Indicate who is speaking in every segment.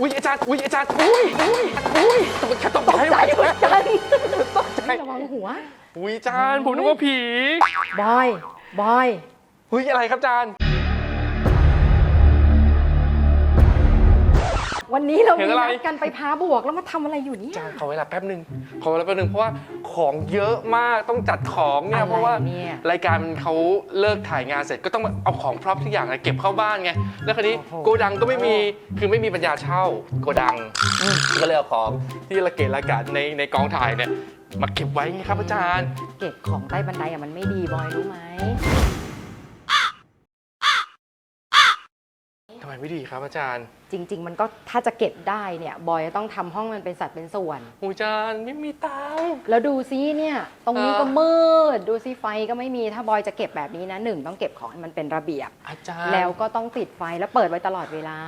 Speaker 1: อุ้ยอาจารย์อุ้ยอุ้ยอุ้ยตกใจตกใจ
Speaker 2: ใจเหมือนกัน
Speaker 1: ตกใจ
Speaker 2: ระวังหัว
Speaker 1: อุ้ยอาจารย์ผมนึกว่าผี
Speaker 2: บอยบอย
Speaker 1: อุ้ยอะไรครับอาจารย์
Speaker 2: วันนี้เรา
Speaker 1: เห็
Speaker 2: มี
Speaker 1: นอะไร
Speaker 2: นัดกันไปพาบวกแล้วมาทำอะไรอยู่เนี่ย
Speaker 1: อาจารย์ขอเวลาแป๊บหนึ่งขอเวลาแป๊บหนึ่งเพราะว่าของเยอะมากต้องจัดของเนี่ย
Speaker 2: อะไร
Speaker 1: เพราะว่า
Speaker 2: เนี่ย
Speaker 1: รายการเขาเลิกถ่ายงานเสร็จก็ต้องเอาของพร็อพทุกอย่างเก็บเข้าบ้านไงแล้วคราวนี้
Speaker 2: โอ้โห
Speaker 1: โกดังก็ไม่มีคือไม่มีปัญญาเช่าโกดัง
Speaker 2: อืม
Speaker 1: ก็เลยเอาของที่ระเกะระกาดในในกองถ่ายเนี่ยมาเก็บไว้ไงครับอาจารย์
Speaker 2: เก็บของใต้บันไดอะมันไม่ดีบอยรู้ไหม
Speaker 1: ทำ ไมไม่ดีครับอาจารย์
Speaker 2: จริง ๆ มันก็ถ้าจะเก็บได้เนี่ยบอยจะต้องทำห้องมันเป็นสัดเป็นส่วน
Speaker 1: โอ้ยอาจารย์ไม่มีตังค์
Speaker 2: แล้วดูซิเนี่ย ตรงนี้
Speaker 1: เออ
Speaker 2: ก็มืด ดูซิไฟก็ไม่มีถ้าบอยจะเก็บแบบนี้นะหนึ่งต้องเก็บของให้มันเป็นระเบียบ
Speaker 1: อาจารย์
Speaker 2: แล้วก็ต้องติดไฟแล้วเปิดไว้ตลอดเวลา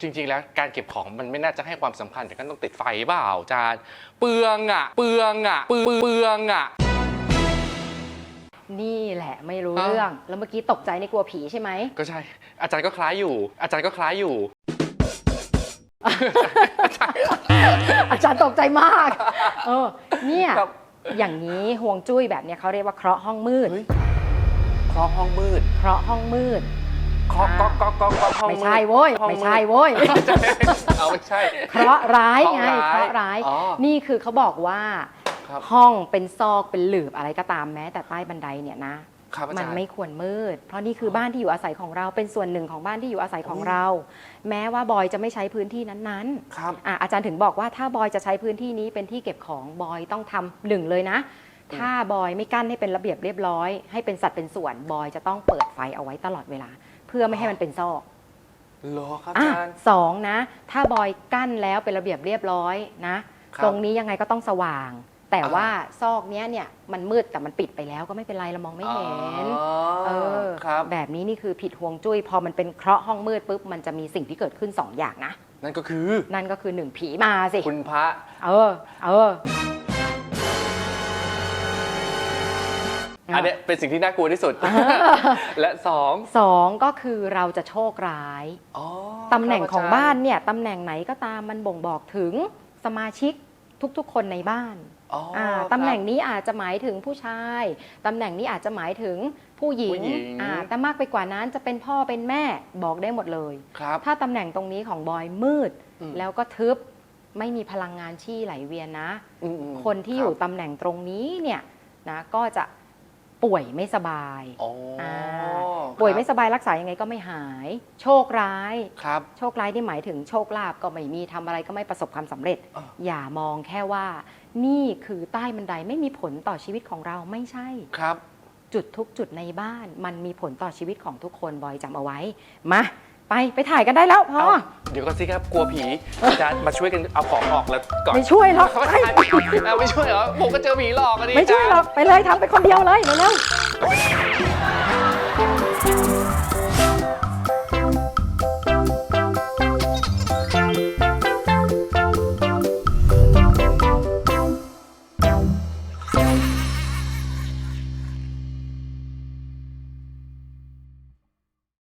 Speaker 1: จริง ๆ แล้วการเก็บของมันไม่น่าจะให้ความสำคัญแต่ก็ต้องติดไฟเปล่าอาจารย์ เปลืองอะ เปลืองอะ เปลืองเปลืองอะ
Speaker 2: นี่แหละไม่รู้
Speaker 1: เออ
Speaker 2: เรื่อง แล้วเมื่อกี้ตกใจในกลัวผีใช่ไหม
Speaker 1: ก็ใช่ อาจารย์ก็คล้ายอยู่ อาจารย์ก็คล้ายอยู่
Speaker 2: อาจารย์ตกใจมาก เออ เนี่ย
Speaker 1: ครับ
Speaker 2: อย่างนี้ห่วงจุ้ยแบบเนี้ยเขาเรียกว่าเคราะห์ห้องมืด
Speaker 1: เฮ้ยเคราะห์ห้องมืด
Speaker 2: เคราะห์ห้องมืด
Speaker 1: เคราะห์ก๊อกก๊อกก๊อกก๊อกห้อง
Speaker 2: ไม่
Speaker 1: มืด
Speaker 2: ใช่โว้ย
Speaker 1: ห้อง
Speaker 2: ไม่ใช่โว้ย
Speaker 1: มืดเอาไม่ใช่
Speaker 2: เคราะห์ร้ายไง
Speaker 1: เค
Speaker 2: เค
Speaker 1: ราะ
Speaker 2: ราะ
Speaker 1: ห์
Speaker 2: ห์
Speaker 1: ร้า
Speaker 2: ร้ายย
Speaker 1: อ๋อ
Speaker 2: นี่คือเขาบอกว่า
Speaker 1: ครับ
Speaker 2: ห้องเป็นซอกเป็นหลืบอะไรก็ตามแม้แต่ใต้บันไดเนี่ยนะ
Speaker 1: ครับอา
Speaker 2: มั
Speaker 1: จานรย์
Speaker 2: ไม่ควรมืด เพราะนี่คือบ้านที่อยู่อาศัยของเราเป็นส่วนหนึ่งของบ้านที่อยู่อาศัยของเรา แม้ว่าบอยจะไม่ใช้พื้นที่นั้น
Speaker 1: ครับ
Speaker 2: ๆอะอาจารย์ถึงบอกว่าถ้าบอยจะใช้พื้นที่นี้เป็นที่เก็บของบอยต้องทำหนึ่งเลยนะ ถ้าบอยไม่กั้นให้เป็นระเบียบเรียบร้อย ให้เป็นสัดเป็นส่วนบอยจะต้องเปิดไฟเอาไว้ตลอดเวลา เพื่อไม่ให้มันเป็นซอก
Speaker 1: เหรอครับ
Speaker 2: อะ
Speaker 1: อาจารย์
Speaker 2: สองนะ ถ้าบอยกั้นแล้วเป็นระเบียบเรียบร้อยนะ
Speaker 1: ครับ
Speaker 2: ตรงนี้ยังไงก็ต้องสว่าง แต่
Speaker 1: อ่า
Speaker 2: ว่าซอกเนี้ยเนี่ยมันมืดแต่มันปิดไปแล้วก็ไม่เป็นไรเรามองไม่เห็น
Speaker 1: อ๋อ
Speaker 2: เออ
Speaker 1: ครับ
Speaker 2: แบบนี้นี่คือผิดห่วงจุ้ย พอมันเป็นเคราะห์ห้องมืดปุ๊บมันจะมีสิ่งที่เกิดขึ้น2อย่างนะ
Speaker 1: นั่นก็คือ
Speaker 2: นั่นก็คือหนึ่งผีมาสิ
Speaker 1: คุณพระ
Speaker 2: เออ เออ
Speaker 1: อันเนี้ยเป็นสิ่งที่น่ากลัวที่สุด และสอง
Speaker 2: สองก็คือเราจะโชคร้าย
Speaker 1: อ๋อ
Speaker 2: ตำแหน่ง
Speaker 1: ครับ
Speaker 2: ของ
Speaker 1: จรย์
Speaker 2: บ้านเนี่ยตำแหน่งไหนก็ตามมันบ่งบอกถึงสมาชิกทุกๆ คนในบ้าน
Speaker 1: อ๋ออ่าครับ
Speaker 2: ตำแหน่งนี้อาจจะหมายถึงผู้ชาย ตำแหน่งนี้อาจจะหมายถึงผู้หญิ
Speaker 1: ผู้
Speaker 2: ง
Speaker 1: หญิง
Speaker 2: อ่าแต่มากไปกว่านั้นจะเป็นพ่อเป็นแม่บอกได้หมดเลย
Speaker 1: ครับ
Speaker 2: ถ้าตำแหน่งตรงนี้ของบอยมืด
Speaker 1: อืม
Speaker 2: แล้วก็ทึบไม่มีพลังงานชี่ไหลเวียนนะ
Speaker 1: อืมๆ
Speaker 2: คนที่อยู่
Speaker 1: รับ
Speaker 2: ตำแหน่งตรงนี้เนี่ยนะก็จะ ป่วยไม่สบาย
Speaker 1: อ๋ออา
Speaker 2: ป่วยไม่
Speaker 1: ครับ
Speaker 2: สบายรักษายังไงก็ไม่หาย โชคร้าย
Speaker 1: ครับ
Speaker 2: โชคร้ายที่หมายถึงโชคลาภก็ไม่มีทำอะไรก็ไม่ประสบความสำเร็จ
Speaker 1: อ่า
Speaker 2: อย่ามองแค่ว่า นี่คือใต้บันไดไม่มีผลต่อชีวิตของเราไม่ใช่
Speaker 1: ครับ
Speaker 2: จุดทุกจุดในบ้าน มันมีผลต่อชีวิตของทุกคนบอยจำเอาไว้ มา ไปไปถ่ายกันได้แล้วพอ
Speaker 1: เอาเดี๋ยวก็สิครับกลัวผีอาจารย์มาช่วยกันเอาของออกแล้วก่อน
Speaker 2: ไม่ช่วยหรอก
Speaker 1: เขา
Speaker 2: ไป
Speaker 1: ไม่เอาไม่ช่วยเหรอผมก็เจอผีหลอกอันนี้
Speaker 2: ไม่ช่วยหรอก ไปเลยทำไปคนเดียวเลยเร็ว
Speaker 1: เอ